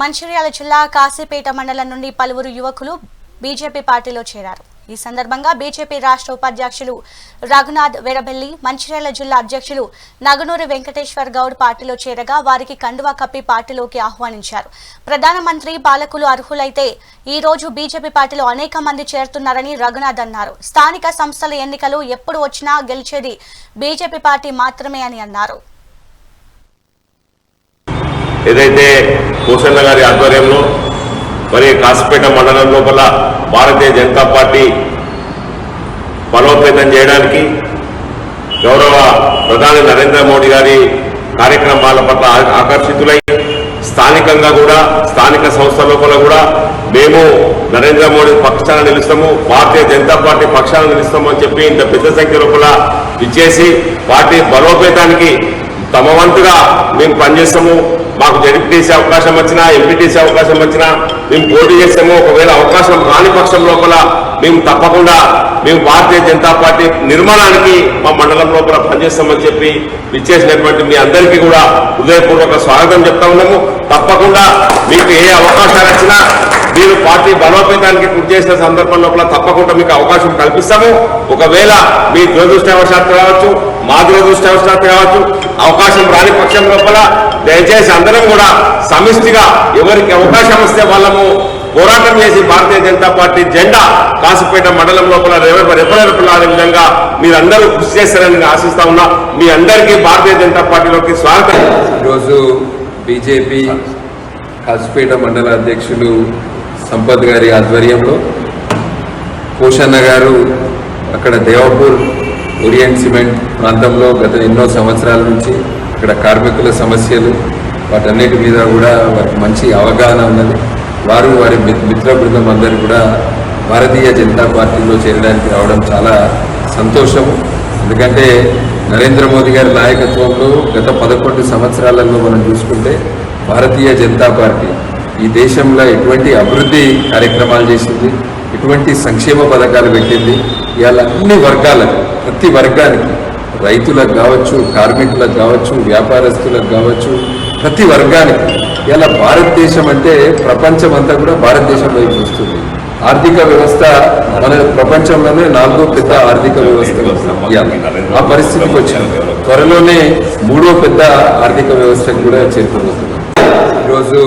మంచిర్యాల జిల్లా కాశీపేట మండలం నుండి పలువురు యువకులు బీజేపీ పార్టీలో చేరారు. ఈ సందర్భంగా బీజేపీ రాష్ట్ర ఉపాధ్యక్షులు రఘునాథ్ వెరబెల్లి మంచిర్యాల జిల్లా అధ్యక్షులు నగనూరి వెంకటేశ్వర్ గౌడ్ పార్టీలో చేరగా వారికి కండువా కప్పి పార్టీలోకి ఆహ్వానించారు. ప్రధానమంత్రి పాలకులు అర్హులైతే ఈ రోజు బీజేపీ పార్టీలో అనేక మంది చేరుతున్నారని రఘునాథ్ అన్నారు. స్థానిక సంస్థల ఎన్నికలు ఎప్పుడు వచ్చినా గెలిచేది బీజేపీ పార్టీ మాత్రమే అని అన్నారు. ఏదైతే భూషణ గారి ఆధ్వర్యంలో మరి కాసిపేట మండలం లోపల భారతీయ జనతా పార్టీ బలోపేతం చేయడానికి గౌరవ ప్రధాని నరేంద్ర మోడీ గారి కార్యక్రమాల పట్ల ఆకర్షితులై స్థానికంగా కూడా స్థానిక సంస్థ లోపల కూడా మేము నరేంద్ర మోడీ పక్షాన నిలుస్తాము భారతీయ జనతా పార్టీ పక్షాన నిలుస్తాము అని చెప్పి ఇంత పెద్ద సంఖ్య లోపల ఇచ్చేసి పార్టీ బలోపేతానికి తమ వంతుగా మేము పనిచేస్తాము. మాకు జడ్పీటీసీ అవకాశం వచ్చినా ఎంపీటీసీ అవకాశం వచ్చినా మేము పోటీ చేస్తాము. ఒకవేళ అవకాశం రాని పక్షం లోపల మేము తప్పకుండా మేము భారతీయ జనతా పార్టీ నిర్మాణానికి మా మండలం లోపల పనిచేస్తామని చెప్పి ఇచ్చేసినటువంటి మీ అందరికీ కూడా హృదయపూర్వక స్వాగతం చెప్తా ఉన్నాము. తప్పకుండా మీకు ఏ అవకాశాలు వచ్చినా మీరు పార్టీ బలోపేతానికి కృషి చేసిన సందర్భం లోపల తప్పకుండా మీకు అవకాశం కల్పిస్తాము. ఒకవేళ మీ దురదృష్టవశాత్తు కావచ్చు మా దురదృష్టవశాత్తు కావచ్చు అవకాశం రాని పక్షం లోపల దయచేసి అందరం కూడా సమిష్టిగా ఎవరికి అవకాశం వస్తే వాళ్ళము పోరాటం చేసి భారతీయ జనతా పార్టీ జెండా కాసిపేట మండలం లోపల రెపరెపలాడే విధంగా మీరందరూ కృషి చేస్తారని ఆశిస్తా ఉన్నా. మీ అందరికీ భారతీయ జనతా పార్టీలోకి స్వాగతం. ఈరోజు బీజేపీ కాసిపేట మండల అధ్యక్షులు సంపత్ గారి ఆధ్వర్యంలో పోషన్న గారు అక్కడ దేవపూర్ ఓరియంట్ సిమెంట్ ప్రాంతంలో గత ఎన్నో సంవత్సరాల నుంచి ఇక్కడ కార్మికుల సమస్యలు వాటన్నిటి మీద కూడా వారికి మంచి అవగాహన ఉన్నది. వారు వారి మిత్ర బృందం అందరూ కూడా భారతీయ జనతా పార్టీలో చేరడానికి రావడం చాలా సంతోషము ఎందుకంటే నరేంద్ర మోదీ గారి నాయకత్వంలో గత పదకొండు సంవత్సరాలలో మనం చూసుకుంటే భారతీయ జనతా పార్టీ ఈ దేశంలో ఎటువంటి అభివృద్ధి కార్యక్రమాలు చేసింది ఎటువంటి సంక్షేమ పథకాలు పెట్టింది ఇవాళ అన్ని వర్గాలకు ప్రతి వర్గానికి రైతులకు కావచ్చు కార్మికులకు కావచ్చు వ్యాపారస్తులకు కావచ్చు ప్రతి వర్గానికి ఇలా భారతదేశం అంటే ప్రపంచం అంతా కూడా భారతదేశం వైపు చూస్తుంది ఆర్థిక వ్యవస్థ మన ప్రపంచంలోనే నాలుగో పెద్ద ఆర్థిక వ్యవస్థ. ఆ పరిస్థితికి వచ్చింది. త్వరలోనే మూడో పెద్ద ఆర్థిక వ్యవస్థకు కూడా చేరుకోబోతున్నాం. ఈరోజు